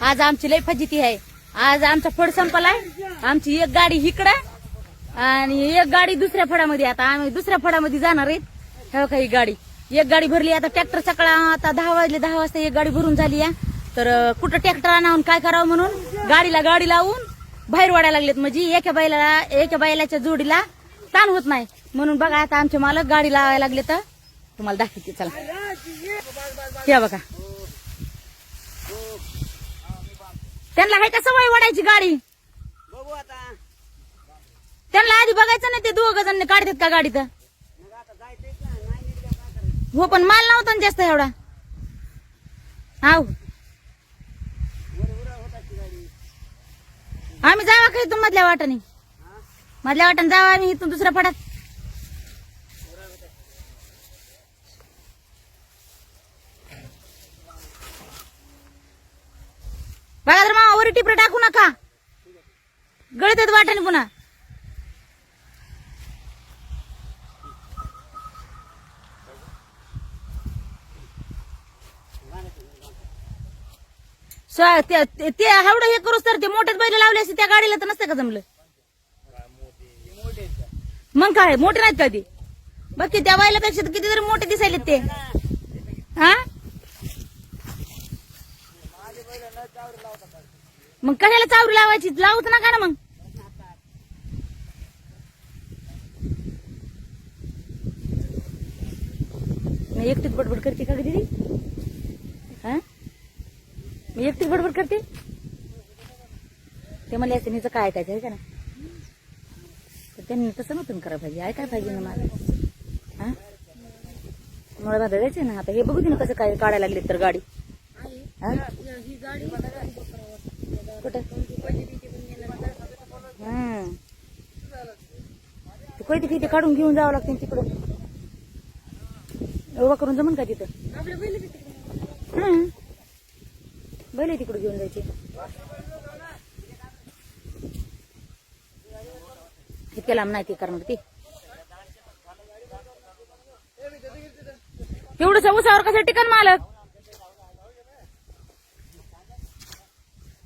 आज आमची लय फजिती आहे. आज आमचा फड संपलाय. आमची एक गाडी इकडं आणि एक गाडी दुसऱ्या फडामध्ये. आता आम्ही दुसऱ्या फडामध्ये जाणार आहेत. हे काही गाडी. एक गाडी भरली आता ट्रॅक्टर सकाळ आता दहा वाजले दहा वाजता एक गाडी भरून झाली आहे. तर कुठं ट्रॅक्टर आणावून काय करावं म्हणून गाडीला गाडी लावून बाहेर वाढायला लागलेत. म्हणजे एका बैलाला एका बैलाच्या जोडीला ताण होत नाही. म्हणून बघा आता आमचे मालक गाडी लावायला लागले तर तुम्हाला दाखवते चला. हे बघा. त्यांना आहे का सवय वाढायची गाडी? बघू आता. त्यांना आधी बघायचं नाही ते दोघ जण काढतात का गाडीत? मग आता जायचंच ना नाही निघलं काय करायचं हो पण माल नव्हता ना जास्त एवढा. हाव. होता गाडी? आम्ही जावा का इथून मधल्या वाटाने? मधल्या वाटाने जावा आम्ही इथून दुसऱ्या फडात बघा कपडे टाकू नका. गळत येत वाटाने पुन्हा ते हावडं हे करूच तर ते मोठ्यात बैल लावले असते त्या गाडीला तर नसतं का जमलं? मग काय मोठे नाहीत का ते? बघ की त्या बैलापेक्षा कितीतरी किती मोठे दिसायलेत ते हा मग कशाला चावरी लावायची? लावूच नका ना मग. मी एकटीच बडबड करते का ग दीदी? हा? मी एकटीच बडबड करते? ते मला असं हिचं काय ऐकायचं आहे का ना. तर त्यांनी तसं नव्हतं करायला पाहिजे. ऐकायला पाहिजे ना मला. हा? मला भादा ना? आता हे बघू दे ना कसं काय काढायला लागले तर गाडी. हा? कुठं? हा ते काढून घेऊन जावं लागते तिकडं. एवढा करून जमन का तिथं? हा बैल तिकडे घेऊन जायचे. इतक्या लांब नाही ते करणार ते. एवढं उसावर कसं टिकन मालक?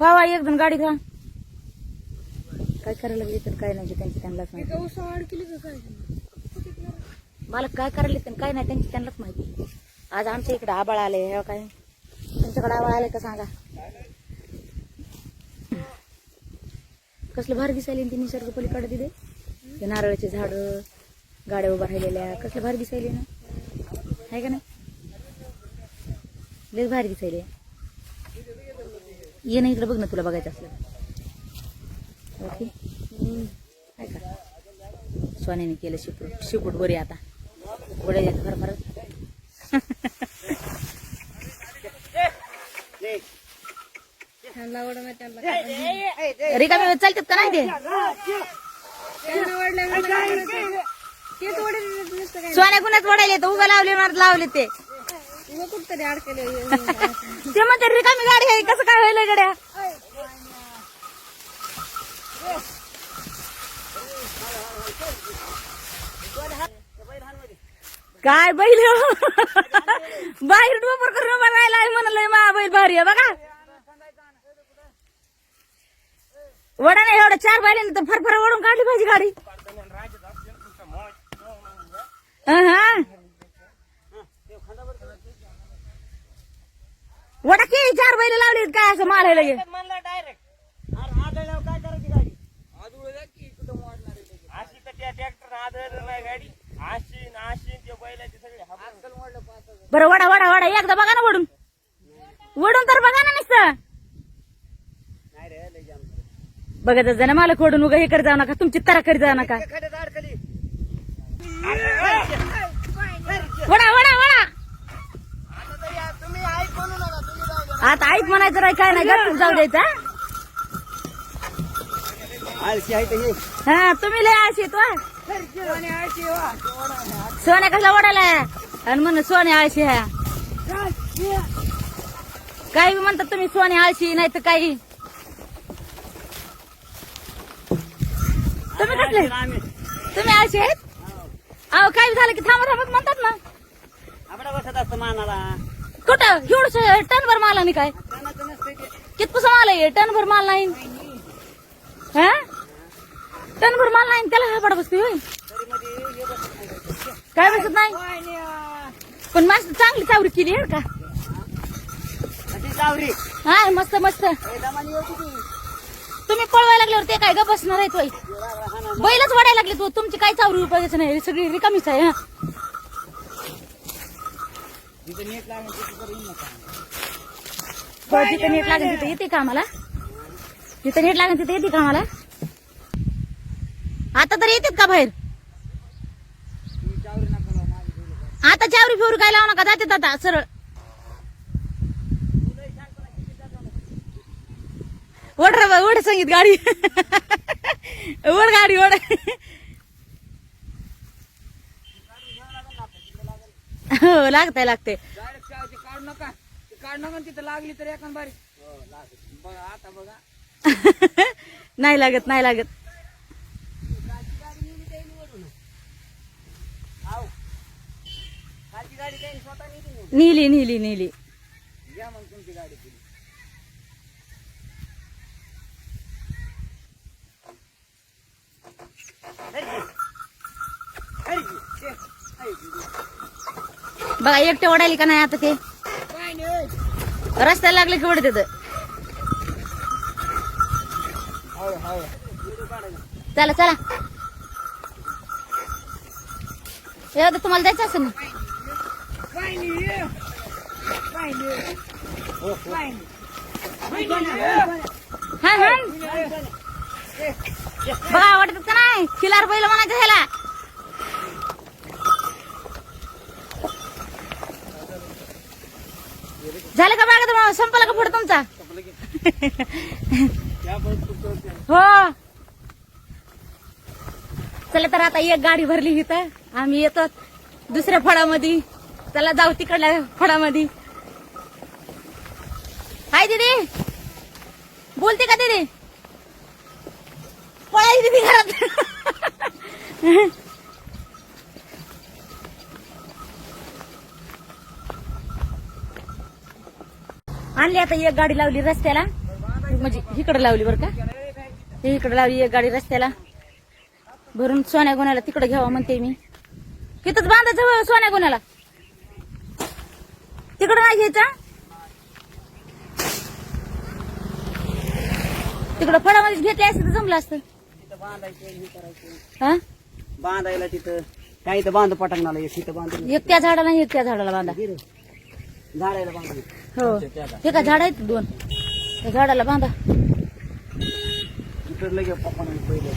वा वा एक जण गाडी घा काय करायला लागले तर काय नाही त्यांची त्यांनाच माहिती. मालक काय? करायला तर काय नाही त्यांची त्यांनाच माहिती. आज आमच्या इकडे आबाळ आले हे काय? तुमच्याकडे आबाळ आले का सांगा? कसलं भारी दिसायले ते निसर्ग पलीकडे तिथे. ते नारळाचे झाड गाड्या उभा राहिलेल्या कसलं भारी दिसायले ना. आहे का नाही? लय भारी दिसायले. ये ना इकडे बघ ना तुला बघायचं असलं. ओके. आहे का? सोन्याने केलं शिपूट शिपूट बरी आता. येत फार फार दे. रिकामी चालतात का नाही ते? सोन्या कुणाच वडायले तर उगा लावले मारत लावले ते. ते म्हणते रिकामी गाडी आहे कसं काय व्हायला गड्या? काय बैल? बाहेर डोपर करून बघायला आहे म्हणलंय मा बैल भारी आहे बघा. वडा नाही एवढं चार बैलांनी तर फरफर ओढून काढली पाहिजे गाडी. हा हा. वडा की चार बैल लावली काय असं मारायला ये म्हणलं डायरेक्ट अरे आदळल्यावर काय करायची गाडी? आदळल्या की कुठं मोडणार अशी तर त्या ट्रॅक्टर आदळलं नाही गाडी. अशी न अशी ते बैलाचे सगळे. आजकाल मोडलं पाच बरं वडा वडा वडा. एकदा बघा ना वडून. वडून तर बघा ना नुसतं. नाही रे लय जाम बघा जण मला खोडून उगा हे करत जाऊ नका तुमची तरा करीत जाऊ नका. खड्यात अडकली. वडा वडा वडा आता तरी आ- तुम्ही ऐक म्हणू नका तुम्ही जाऊ द्या. आता ऐक म्हणायचं नाही काय नाही गप्प जाऊ द्यायचा आळशी आहे ते हा? तुम्ही लय आळशी तो सोन्या कसला वडाला आणि म्हण सोन्या आळशी ह्या काही म्हणतात तुम्ही सोन्या आळशी नाही तर काही. तुम्ही कसले? तुम्ही आळशी आहेत? अहो काय बी झालं की थांबा थांबत म्हणतात ना. आपला बसत असतं मानाला. कुठं? एवढं टनभर माल मी काय? कानाचं कितपस माल आहे? टनभर माल नाही. हा? टनभर माल नाही त्याला हा पडा बसते होय. काय बसत नाही? पण मस्त चांगली चावरी केली आहे का. चावरी हा मस्त मस्त. तुम्ही पळवायला लागल्यावर ते काय ग बसणार आहे तोय बैलच वाढायला लागले तू. तुमची काय चावरी उपयोगाचं नाही? सगळी रिकामीच आहे हा? जिथं नीट लागेल तिथं नका. जिथं नेट लागेल तिथे येते का आम्हाला? जिथं नेट लागेल तिथे येते का आम्हाला? आता तर येतात का बाहेर. आता चावरी फिवरी काय लावू नका जाते आता सरळ. ओढ ओढ संगीत गाडी. ओढ गाडी ओढ. हो लागतंय लागते काढू नका. काढू तिथं लागली तर एका बारी. बघा आता बघा. नाही लागत नाही लागत. आव खालची गाडी काही स्वतः नेली नाही. नीली नीली मग तुमची गाडी पुढे बघा एकटे ओढायली का नाही आता ते? रस्त्याला लागले की ओढते चला चला. एवढं तुम्हाला जायचं असेल ना? हा हा. बघा वाटत का नाही? खिलार पहिलं म्हणायचं ह्याला. झालं का बागा तुम्हाला? संपला का फोड तुमचा? हो. चला तर आता एक गाडी भरली इथं. आम्ही येतो दुसऱ्या फळामध्ये. चला जाऊ तिकडल्या फळामध्ये. हाय दीदी. बोलते का दीदी? पळाई दीदी घरात. आणली आता एक गाडी लावली रस्त्याला. म्हणजे इकडे लावली बरं का? हे इकडे लावली एक गाडी रस्त्याला. भरून सोन्या गुन्ह्याला तिकडे घ्यावा म्हणते मी. तिथंच बांधायचं सोन्या गुन्ह्याला तिकडं नाही घ्यायचा? तिकडं फळामध्ये घेतले असते तर जमलं असतं. हे बांधायला तिथं काही तर बांध एक तिथं एक त्या झाडाला एक त्या झाडाला बांधा. झाडायला हो. हे का झाड आहेत दोन? त्या झाडाला बांधा. लगे पहिले.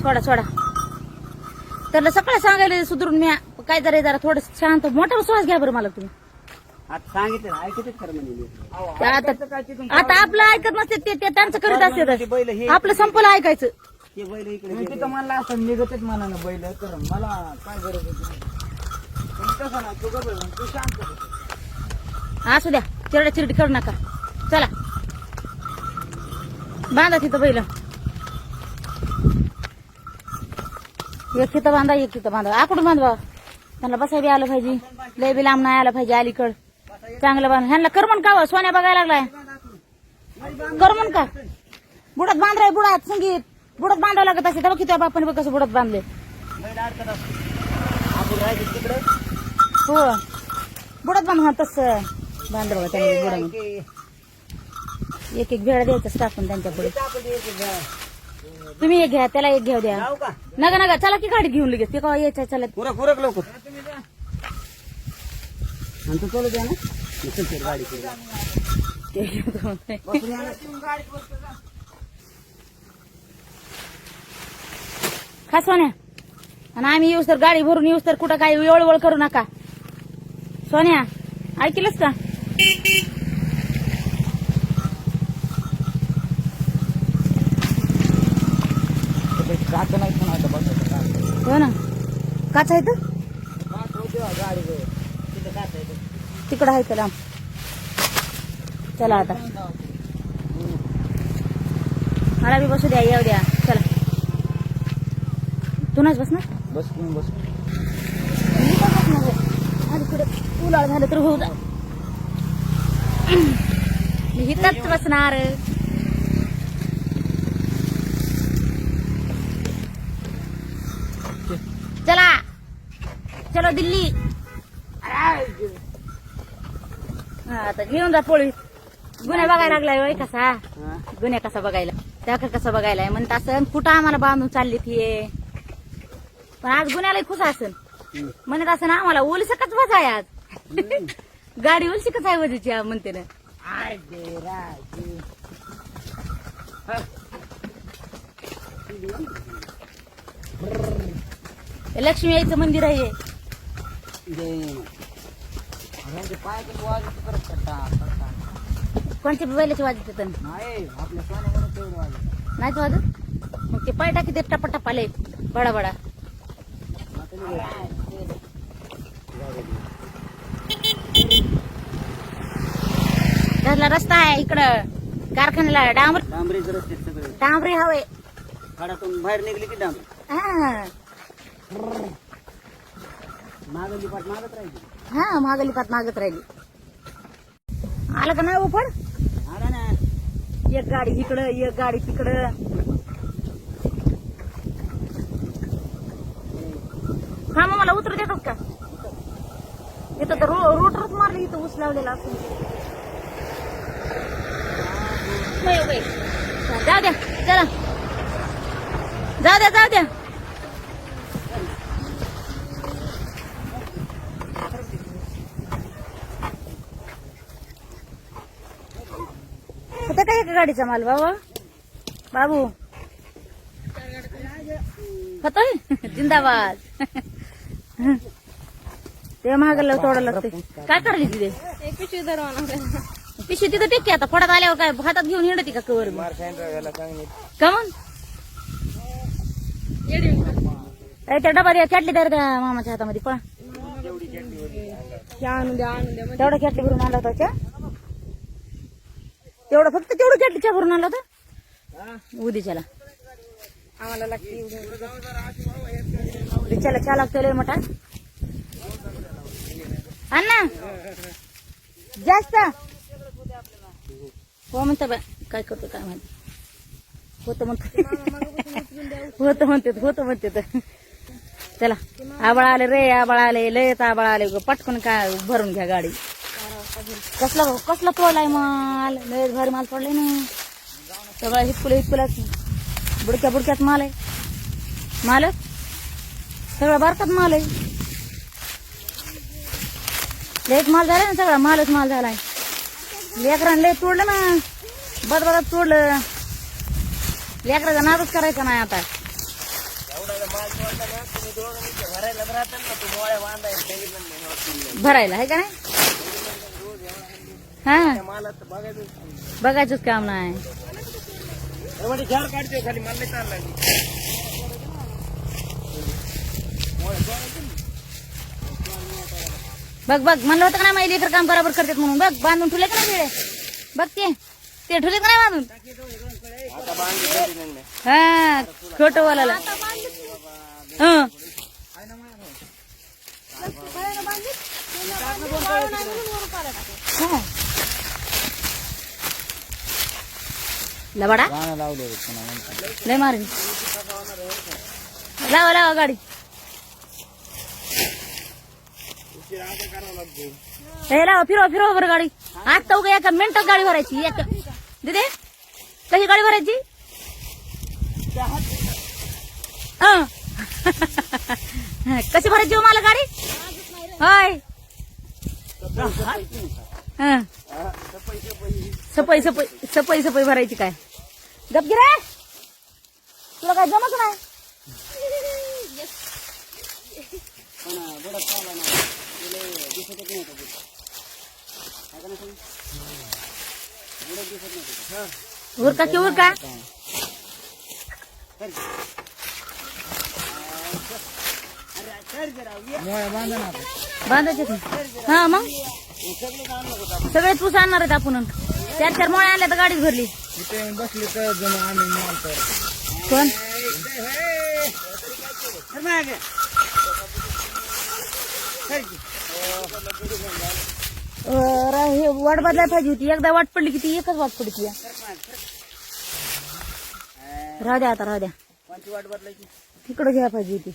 सोडा सोडा. त्याला सकाळी सांगायला सुधरून मी काय जरा जरा थोडं शांत मोठा श्वास घ्या बरं मला तुम्ही. आता सांगितलं ना, ऐकतच खरं ते आता आता आपलं ऐकत नसते ते ते त्यांचं करीत बैल हे- असते आपलं संपलं ऐकायचं. ते बैल इकडे तिथं म्हणला असं निघतच म्हणा ना बैल कर मला काय गरज होती? असू द्या चिरड्या चिरडी करू नका. चला. बांधा तिथं पहिलं. एक तिथं बांधा एक तिथं बांधा. आकडून बांधवा? त्यांना बसाय बी आलं पाहिजे. लय बी लांब नाही आलं पाहिजे अलीकड. चांगलं बांध. ह्यांना करमन का हो? सोन्या बघायला लागलाय. करमन का? बुडत बांधलाय बुडात संगीत. बुडत बांधावं लागत असे तेव्हा किती बापाने बघ कसं बुडत बांधले? तिकडे. हो. बुडात बांध हा तसं. बांध बघा त्यांनी बुडा एक एक. भेळ द्यायचं टाकून त्यांच्या पुढे. तुम्ही एक घ्या त्याला एक घ्या द्या. नका नका चला की गाडी घेऊन लगेच. ते का यायचं चला. उरक उरक लवकर. आणि तू चलू द्या ना. गाडी पुढे. बसून या ना. खा सोन्या आणि आम्ही येऊस तर गाडी भरून येऊस तर कुठं काही वळ करू नका. सोन्या ऐकलंच का? ते नाही पण आता बसायचं काचं. हो ना. काच आहे तर गाडी तिथं काचं आहे तिकडं आहे तर चला आता. मला बी बसू द्या येऊ द्या. चला. तू नाच बस ना? बस तुम्ही बस मी पण बसणार आहे. आधी पुढे उलाळ झालं तर होऊ मी इथंच बसणार. चला. चलो दिल्ली. हा, आता घेऊन जा पोळी. गुन्हा बघायला लागलाय वय कसा? गुन्हा कसा बघायला? त्या कसा बघायला म्हणत असं कुठं आम्हाला बांधून चालली ती पण आज गुन्ह्याला खुश असन. म्हणत असं ना आम्हाला ओलसकच बस आहे आज. गाडी ओलसकच आहे वजीची म्हणते ना. हे. लक्ष्मी आईचं मंदिर आहे हे. पाय किती वाजत कोणत्या बैलाची येतं नाही आपल्या सोन्यामध्ये तेवढं वाजत. मग ते पाय टाकी ते टप्पा टप्पा लय बडा. बडा त्यातला रस्ता आहे इकडं. कारखान्याला डांबर डांबरीचे रस्ते आहेत सगळे. डांबरी हवे. खाडातून बाहेर निघली की डांबरी. हा. मागली पाठ मागत राहिली. हा मागली पात मागत राहिली. आलं का नाही उफड? आला ना. एक गाडी इकडं एक गाडी तिकडं. हा मग मला उतरू देतात का? इथं तर रो रोटरच मारले इथं ऊस लावलेला असून. जाऊ द्या चला. जाऊ द्या जाऊ द्या. होता काय गाडीचा माल बाबा? बाबू? होतोय जिंदाबाद. ते महागला तोडा लागते काय करायची तिथे पिशवी तिथं टेक की आता फोडात आल्यावर काय हातात घेऊन हिंडती का कवर? का मग? अरे त्या डबा द्या चटली तर त्या मामाच्या हातामध्ये पण तेवढा चटली भरून आणला होता च्या? तेवढं फक्त तेवढं चटलीच्या भरून आणला होता? उद्याच्याला आम्हाला लागते उद्याच्याला चहा लागतो लय मोठा. अण्णा जास्त. हो म्हणता बा काय करतो काय माहिती. होतं म्हणतो होतं म्हणते होतं म्हणते चला आबाळ आले रे आबाळ आले लयच आबाळ आले पटकन काय भरून घ्या गाडी. कसला कसला तोडलाय माल? लयच भारी माल पडलाय ना. सगळा हितकुला हितकुला बुडक्या बुडक्यात माल आहे. माल? सगळा बारकात माल आहे. लयच माल झालाय ना सगळा. मालच माल झालाय. लेकरांना लय तोडलं ना. बदबदात तोडलं. लेकराचा नादच करायचा नाही आता. भरायला आहे का नाही? हा. बघायचंच काम नाही. झाड खाली मला बघ बघ म्हणलं होतं का माझे लेकर काम बरोबर करतात म्हणून? बघ बांधून ठेवले का नाही? बघ ते. ते ठेवले का नाही बांधून? हा खोट बोलायला हं. हा. लबाडा लय मारली. लावा लावा गाडी. हे लावा फिरवा फिरवा बरं गाडी. आता उगा एका मिनिटात गाडी भरायची एक. दिदे कशी गाडी भरायची? कशी भरायची हो मला गाडी? होय. सपई सपई सपई सपई भरायची काय? गप गिरा तुला काय जमत नाही? उरका की उरका? बांधायचे हा मग? सगळे तूच आणणार आहेत आपण. चार चार मोळ्या आणल्या तर गाडीच भरली. बसले तर जण आम्ही कोण अं, हे वाट बदलाय पाहिजे होती. एकदा वाट पडली की ती एकच वाट पडती या. राहू द्या आता राहू द्या. कोणची वाट पाहिजे होती.